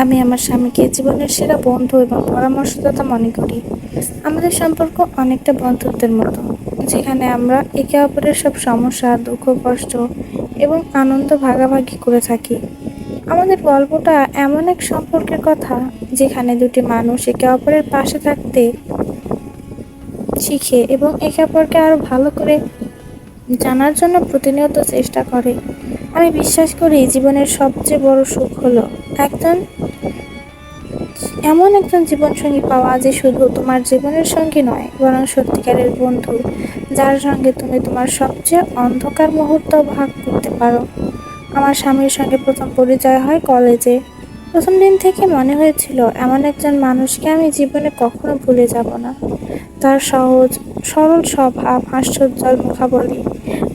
আমি আমার স্বামীকে জীবনের সেরা বন্ধু এবং পরামর্শদাতা মনে করি। আমাদের সম্পর্ক অনেকটা বন্ধুত্বের মতো, যেখানে আমরা একে অপরের সব সমস্যা, দুঃখ, কষ্ট এবং আনন্দ ভাগাভাগি করে থাকি। আমাদের গল্পটা এমন এক সম্পর্কের কথা, যেখানে দুটি মানুষ একে অপরের পাশে থাকতে শিখে এবং একে অপরকে আরও ভালো করে জানার জন্য প্রতিনিয়ত চেষ্টা করে। আমি বিশ্বাস করি জীবনের সবচেয়ে বড় সুখ হলো একজন, এমন একজন জীবনসঙ্গী পাওয়া যে শুধু তোমার জীবনের সঙ্গী নয়, বরং সত্যিকারের বন্ধু, যার সঙ্গে তুমি তোমার সবচেয়ে অন্ধকার মুহূর্ত ভাগ করতে পারো। আমার স্বামীর সঙ্গে প্রথম পরিচয় হয় কলেজে। প্রথম দিন থেকে মনে হয়েছিল, এমন একজন মানুষকে আমি জীবনে কখনো ভুলে যাব না। তার সহজ, সরল স্বভাব হাস্যোজ্জ্বল মুখাবলী,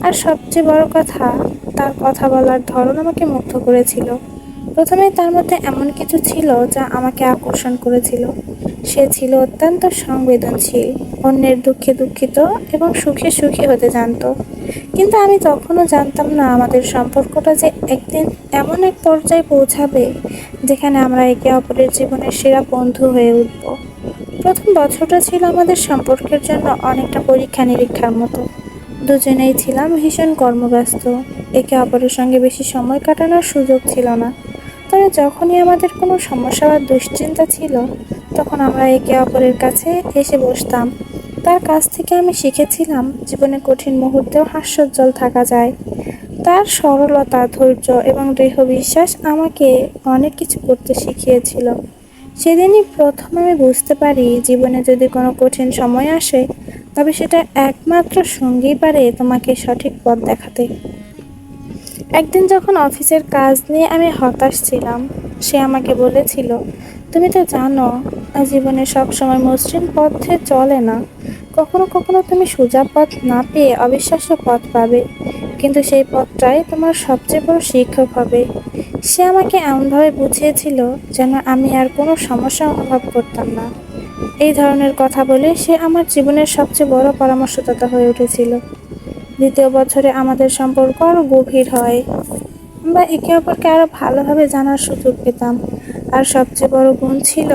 আর সবচেয়ে বড় কথা, তার কথা বলার ধরন আমাকে মুগ্ধ করেছিল। প্রথমে তার মধ্যে এমন কিছু ছিল যা আমাকে আকর্ষণ করেছিল। সে ছিল অত্যন্ত সংবেদনশীল, অন্যের দুঃখে দুঃখিত এবং সুখে সুখী হতে জানতো। কিন্তু আমি তখনও জানতাম না আমাদের সম্পর্কটা যে একদিন এমন এক পর্যায়ে পৌঁছাবে যেখানে আমরা একে অপরের জীবনের সেরা বন্ধু হয়ে উঠব। প্রথম বছরটা ছিল আমাদের সম্পর্কের জন্য অনেকটা পরীক্ষা নিরীক্ষার মতো। দুজনেই ছিলাম ভীষণ কর্মব্যস্ত। একে অপরের সঙ্গে বেশি সময় কাটানোর সুযোগ ছিল না। তবে যখনই আমাদের কোনো সমস্যা বা দুশ্চিন্তা ছিল, তখন আমরা একে অপরের কাছে এসে বসতাম। তার কাছ থেকে আমি শিখেছিলাম জীবনে কঠিন মুহূর্তেও হাস্যোজ্জ্বল থাকা যায়। তার সরলতা, ধৈর্য এবং দৃঢ় বিশ্বাস আমাকে অনেক কিছু করতে শিখিয়েছিল। সেদিনই প্রথম আমি বুঝতে পারি জীবনে যদি কোনো কঠিন সময় আসে, তবে সেটা একমাত্র সঙ্গী পারে তোমাকে সঠিক পথ দেখাতে। একদিন যখন অফিসের কাজ নিয়ে আমি হতাশ ছিলাম, সে আমাকে বলেছিল, তুমি তো জানো জীবনে সবসময় মসৃণ পথে চলে না। কখনো কখনো তুমি সোজা পথ না পেয়ে অবিশ্বাস্য পথ পাবে, কিন্তু সেই পথটাই তোমার সবচেয়ে বড় শিক্ষক হবে। সে আমাকে এমনভাবে বুঝিয়েছিল যেন আমি আর কোনো সমস্যা অনুভব করতাম না। এই ধরনের কথা বলে সে আমার জীবনের সবচেয়ে বড় পরামর্শদাতা হয়ে উঠেছিল। দ্বিতীয় বছরে আমাদের সম্পর্ক আরও গভীর হয়। আমরা একে অপরকে আরও ভালোভাবে জানার সুযোগ পেতাম। আর সবচেয়ে বড় গুণ ছিল,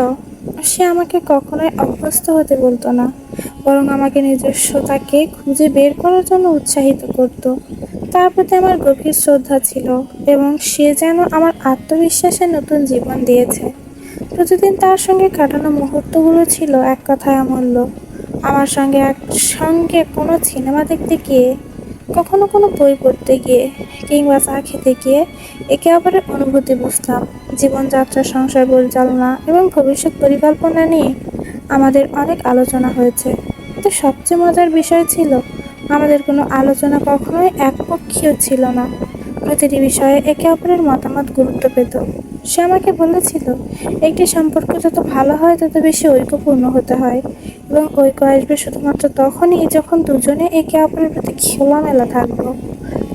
সে আমাকে কখনোই অভ্যস্ত হতে বলতো না। বরং আমাকে নিজস্বতাকে খুঁজে বের করার জন্য উৎসাহিত করত। তার প্রতি আমার গভীর শ্রদ্ধা ছিল এবং সে যেন আমার আত্মবিশ্বাসের নতুন জীবন দিয়েছে। প্রতিদিন তার সঙ্গে কাটানো মুহূর্তগুলো ছিল এক কথায় অমূল্য। আমার সঙ্গে একসঙ্গে কোনো সিনেমা দেখতে গিয়ে কখনো কোনো বই পড়তে গিয়ে কিংবা চা খেতে গিয়ে একে অপরের অনুভূতি বুঝতাম। জীবনযাত্রা, সংসার পরিচালনা এবং ভবিষ্যৎ পরিকল্পনা নিয়ে আমাদের অনেক আলোচনা হয়েছে। কিন্তু সবচেয়ে মজার বিষয় ছিল, আমাদের কোনো আলোচনা কখনোই একপক্ষীয় ছিল না। প্রতিটি বিষয়ে একে অপরের মতামত গুরুত্ব পেত। সে আমাকে বলেছিল, একটি সম্পর্ক যত ভালো হয়, তত বেশি ঐক্যপূর্ণ হতে হয়। এবং ঐক্য আসবে শুধুমাত্র তখনই যখন দুজনে একে অপরের প্রতি খোলামেলা থাকব।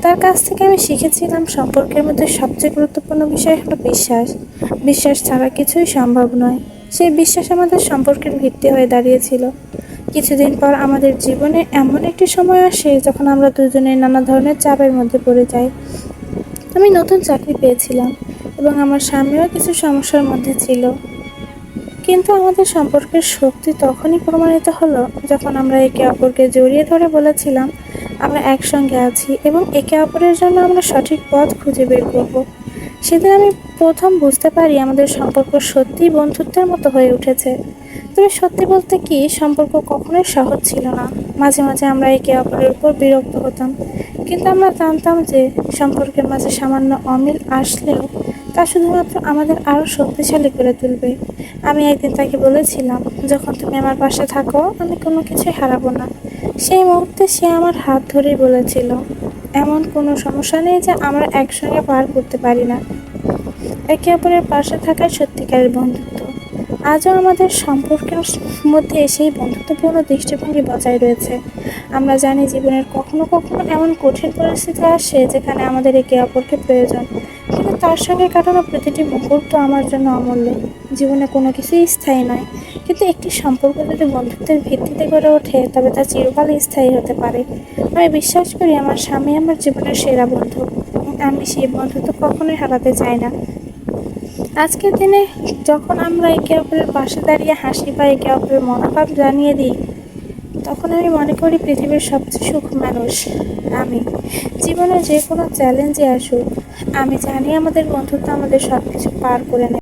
তার কাছ থেকে আমি শিখেছিলাম সম্পর্কের মধ্যে সবচেয়ে গুরুত্বপূর্ণ বিষয় হলো বিশ্বাস। বিশ্বাস ছাড়া কিছুই সম্ভব নয়। সেই বিশ্বাস আমাদের সম্পর্কের ভিত্তি হয়ে দাঁড়িয়েছিল। কিছুদিন পর আমাদের জীবনে এমন একটি সময় আসে যখন আমরা দুজনে নানা ধরনের চাপের মধ্যে পড়ে যাই। আমি নতুন চাকরি পেয়েছিলাম এবং আমার স্বামীও কিছু সমস্যার মধ্যে ছিল। কিন্তু আমাদের সম্পর্কের শক্তি তখনই প্রমাণিত হলো যখন আমরা একে অপরকে জড়িয়ে ধরে বলেছিলাম, আমরা একসঙ্গে আছি এবং একে অপরের জন্য আমরা সঠিক পথ খুঁজে বের করব। সেদিন আমি প্রথম বুঝতে পারি আমাদের সম্পর্ক সত্যি বন্ধুত্বের মতো হয়ে উঠেছে। তবে সত্যি বলতে কি, সম্পর্ক কখনোই সহজ ছিল না। মাঝে মাঝে আমরা একে অপরের উপর বিরক্ত হতাম, কিন্তু আমরা জানতাম যে সম্পর্কের মাঝে সামান্য অমিল আসলেও তা শুধুমাত্র আমাদের আরও শক্তিশালী করে তুলবে। আমি একদিন তাকে বলেছিলাম, যখন তুমি আমার পাশে থাকো, আমি কোনো কিছুই হারাবো না। সেই মুহূর্তে সে আমার হাত ধরেই বলেছিল, এমন কোনো সমস্যা নেই যে আমরা একসঙ্গে পার করতে পারি না। একে অপরের পাশে থাকাই সত্যিকারের বন্ধুত্ব। আজও আমাদের সম্পর্কের মধ্যে সেই বন্ধুত্বপূর্ণ দৃষ্টিভঙ্গি বজায় রয়েছে। আমরা জানি জীবনের কখনো কখনো এমন কঠিন পরিস্থিতি আসে যেখানে আমাদের একে অপরকে প্রয়োজন। তার সঙ্গে কাটানো প্রতিটি মুহূর্ত আমার জন্য অমূল্য। জীবনে কোনো কিছুই স্থায়ী নয়। কিন্তু একটি সম্পর্ক যদি বন্ধুত্বের ভিত্তিতে গড়ে ওঠে, তবে তা চিরকাল স্থায়ী হতে পারে। আমি বিশ্বাস করি আমার স্বামী আমার জীবনের সেরা বন্ধু আমি সেই বন্ধুত্ব কখনোই হারাতে চাই না। আজকের দিনে যখন আমরা একে অপরের পাশে দাঁড়িয়ে হাসি বা একে অপরের মনোভাব জানিয়ে দিই তখন আমি মনে করি পৃথিবীর সবচেয়ে সুখ মানুষ আমি। জীবনে যে কোনো চ্যালেঞ্জে আসুক, আমি জানি আমাদের বন্ধুত্ব আমাদের সব কিছু পার করে নেবে।